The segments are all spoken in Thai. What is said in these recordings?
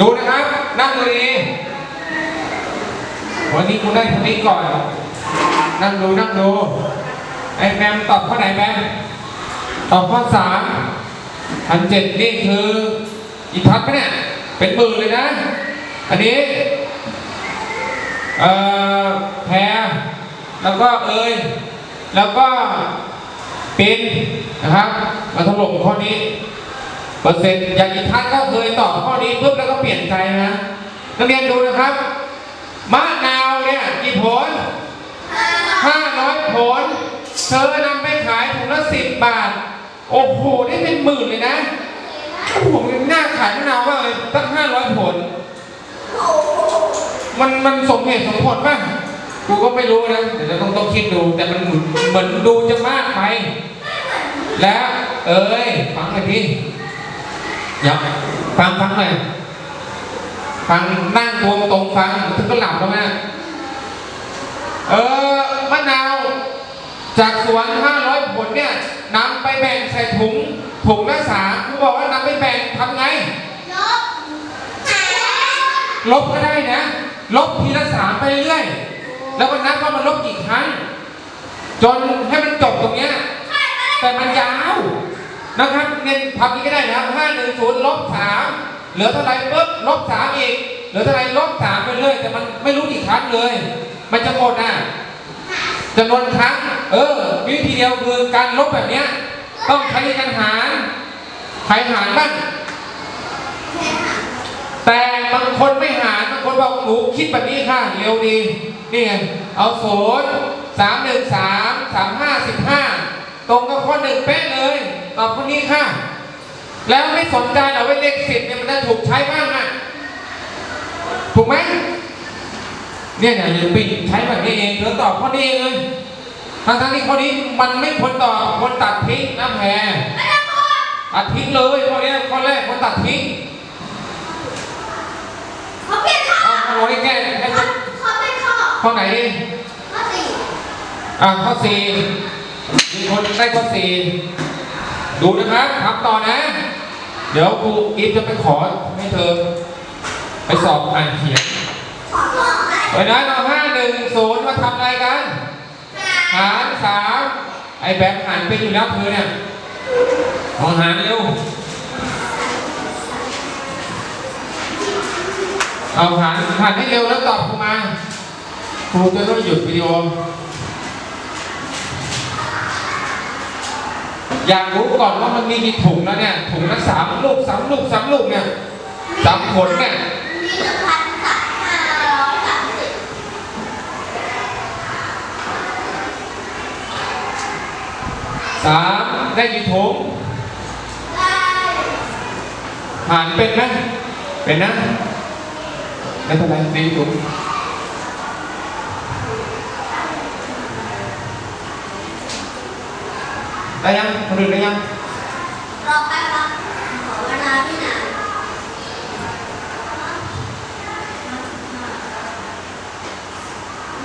ดูนะครับ นั่งดีวันนี้คุณได้คนนี้ก่อน นั่งดูนั่งดู ไอ้แบมตอบข้อไหนแบมตอบข้อสามพันเจ็ดนี่คืออีทัศน์ไหมเนี่ย เป็นหมื่นเลยนะ อันนี้ เอ่อ แพร แล้วก็เอยแล้วก็เป็นนะครับ มาถล่มข้อนี้ เปอร์เซ็นต์อย่างอีกท่านก็เคยตอบข้อนี้ปุ๊บแล้วก็เปลี่ยนใจนะนักเรียนดูนะครับมะนาวเนี่ยกี่ผลห้าร้อยผล เธอนำไปขายถุงละสิบบาท โอ้โหได้เป็นหมื่นเลยนะโอ้โหน่าขายมะนาวมาเลยตั้งห้าร้อยผล มันมันสมเหตุสมผลป่ะกูก็ไม่รู้นะเดี๋ยวต้องต้องคิดดู แต่มันเหมือนดูจะมากไป แล้ว เอ้ยฟังหน่อยพี่ ยวฟังฟังหน่อยฟังนั่งตัวตรงฟังถึงก็หลับแล้วนะเออมะนาว จากสวน500ผลเนี่ยนำไปแบ่งใส่ถุงถุงละสามกูบอกว่านำไปแบ่งทำไง ลบลบก็ได้นะ ลบทีละสามไปเรื่อยแล้วก็นับว่ามันลบกี่ครั้ง จนให้มันจบตรงเนี้ยแต่มันยาว นะครับเงินทำนี้ก็ได้นะห้าหนึ่งศูนย์ลบสามเหลือเท่าไรปุ๊บลบสามอีก เหลือเท่าไรลบสามไปเรื่อยแต่มันไม่รู้กี่ครั้งเลย มันจะหมดอะจำนวนครั้ง เออ วิธีเดียวคือการลบแบบเนี้ย ต้องใช้การหารใครหารบ้างแต่บางคนไม่หารบางคนบอกหนูคิดแบบนี้ค่ะเร็วดีนี่ไงเอาศูนย์สามหนึ่งสามสามห้าสิบห้าตรงกับข้อหนึ่งเป๊ะเลย ตอบข้อนี้ค่ะ แล้วไม่สนใจเหรอว่าเลขสิบเนี่ยมันจะถูกใช้บ้างอะถูกไหมเนี่ยเนี่ยอย่าไปใช้แบบนี้เองเธอตอบข้อนี้เองเลยทั้งทั้งๆที่ข้อนี้มันไม่ควรตอบควรตัดทิ้งนะแพรตัดทิ้งเลยข้อเนี้ยข้อแรกควรตัดทิ้งเขาเปลี่ยนข้อเอาเอาไว้แก้ให้จบเขาเป็นข้อข้อไหนดีข้อสี่อ่าข้อสี่มีคนได้ข้อสี่ ดูนะครับทำต่อนะ เดี๋ยวครูอีฟจะไปขอให้เธอ ไปสอบอ่านเขียนขอข้ออะไรเราะฉะนั้นเอาห้าหนึ่งศูนย์มาทำอะไรกัน หารสามไอ้แบบหารเป็นอยู่แล้วเธอเนี่ยลองหารเร็วเอาหารหารให้เร็วแล้วตอบครูมาครูจะต้องหยุดวิดีโอ อยากรู้ก่อนว่ามันมีกี่ถุงแล้วเนี่ย ถุงละสามลูกสามลูกสามลูกเนี่ยสามผลเนี่ยมีหนึ่งพันกับห้าร้อยสามสิบสามได้กี่ถุงได้หารเป็นไหมเป็นนะไม่เป็นไรดีถุง ได้ยังคนอื่นได้ยังรอแป๊บครับขอเวลาพี่หนา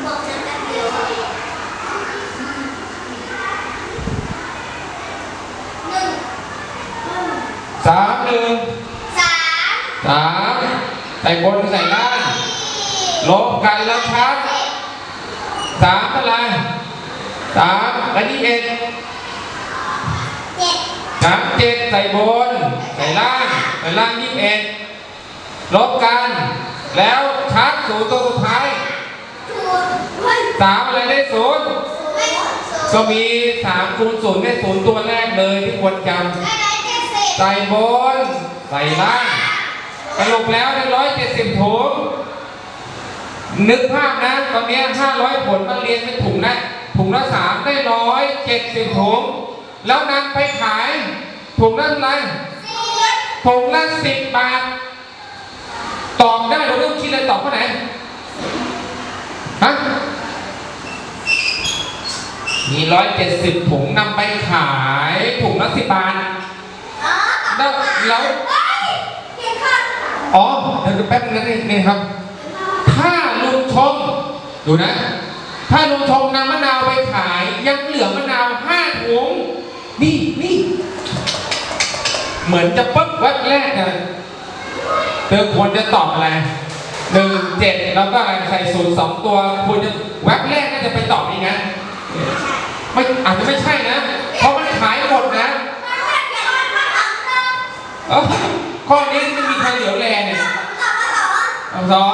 บอกฉันแป๊บเดียวหนึ่งสามหนึ่งสามสามใส่บนใส่ล่างลบกันแล้วชัดสามเท่าไหรสามและนี่เอ็ดเจ็ด สามเจ็ดใส่บน ใส่ล่าง ใส่ล่างยี่สิบเอ็ดลบกัน แล้วชัดศูนย์ตัวสุดท้ายสามอะไรได้ศูนย์ก็มีสามคูณศูนย์ได้ศูนย์ตัวแรกเลยที่ควรจำใส่บน ใส่ล่างสรุปแล้วได้ร้อยเจ็ดสิบถุงนึกภาพนะตอนนี้ห้าร้อยผลมาเรียนเป็นถุงละถุงละสามได้ร้อยเจ็ดสิบถุง แล้วนำไปขายถุงละเท่าไหรสิบถุงละสิบบาท ตอบได้หรือไม่ต้องคิดเลยตอบข้อไหนฮะมีร้อยเจ็ดสิบถุงนำไปขายถุงละสิบบาทอ๋อแล้วแล้วเฮ้ยเปลี่ยนข้ออ๋อเดี๋ยวแป๊บนึงนะนี่นี่ครับ ถ้าลุงชมดูนะ ถ้าลุงชมนำมะนาวไปขายยังเหลือมะนาวห้าถุง นี่นี่ เหมือนจะปึ๊บแวบแรกอะเธอควรจะตอบอะไรหนึ่งเจ็ดแล้วก็อะไรใส่ศูนย์สองตัวควรจะแว็บแรกน่าจะไปตอบนี่นะไม่อาจจะไม่ใช่นะ เพราะมันขายหมดนะข้อนี้ไม่มีใครเหลียวแลเนี่ยเอาสอง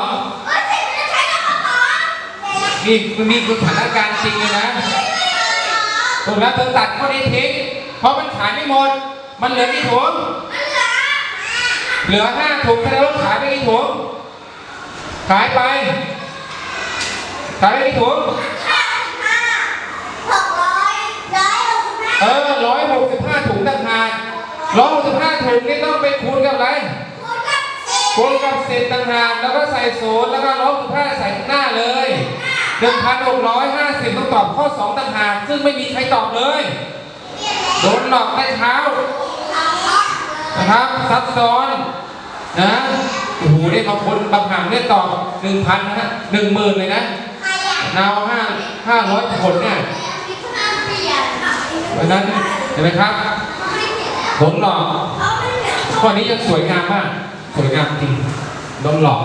นี่มันมีสถานการณ์จริงเลยนะถูกแล้วเธอตัดข้อนี้ทิ้งเพราะมันขายไม่หมด มันเหลือกี่ถุงเหลือห้าถุงแสดงว่าขายไปกี่ถุงขายไป ขายไปกี่ถุงเออร้อยหกสิบห้าถุงต่างหากร้อยหกสิบห้าถุงนี่ต้องไปคูณกับอะไรคูณกับสิบต่างหากแล้วก็ใส่ศูนย์แล้วก็ร้อยหกสิบห้าใส่หน้าเลยหนึ่งพันหกร้อยห้าสิบต้องตอบข้อสองต่างหากซึ่งไม่มีใครตอบเลย โดนหลอกได้เช้า นะครับซับซ้อนนะโอ้โหได้บางคนบางห่างได้ตอบหนึ่งพันนะฮะหนึ่งหมื่นเลยนะนาวห้าห้าร้อยคนเนี่ยเพราะฉะนั้นเห็นไหมครับผลหลอกข้อนี้ยังสวยงามมากสวยงามจริงโดนหลอก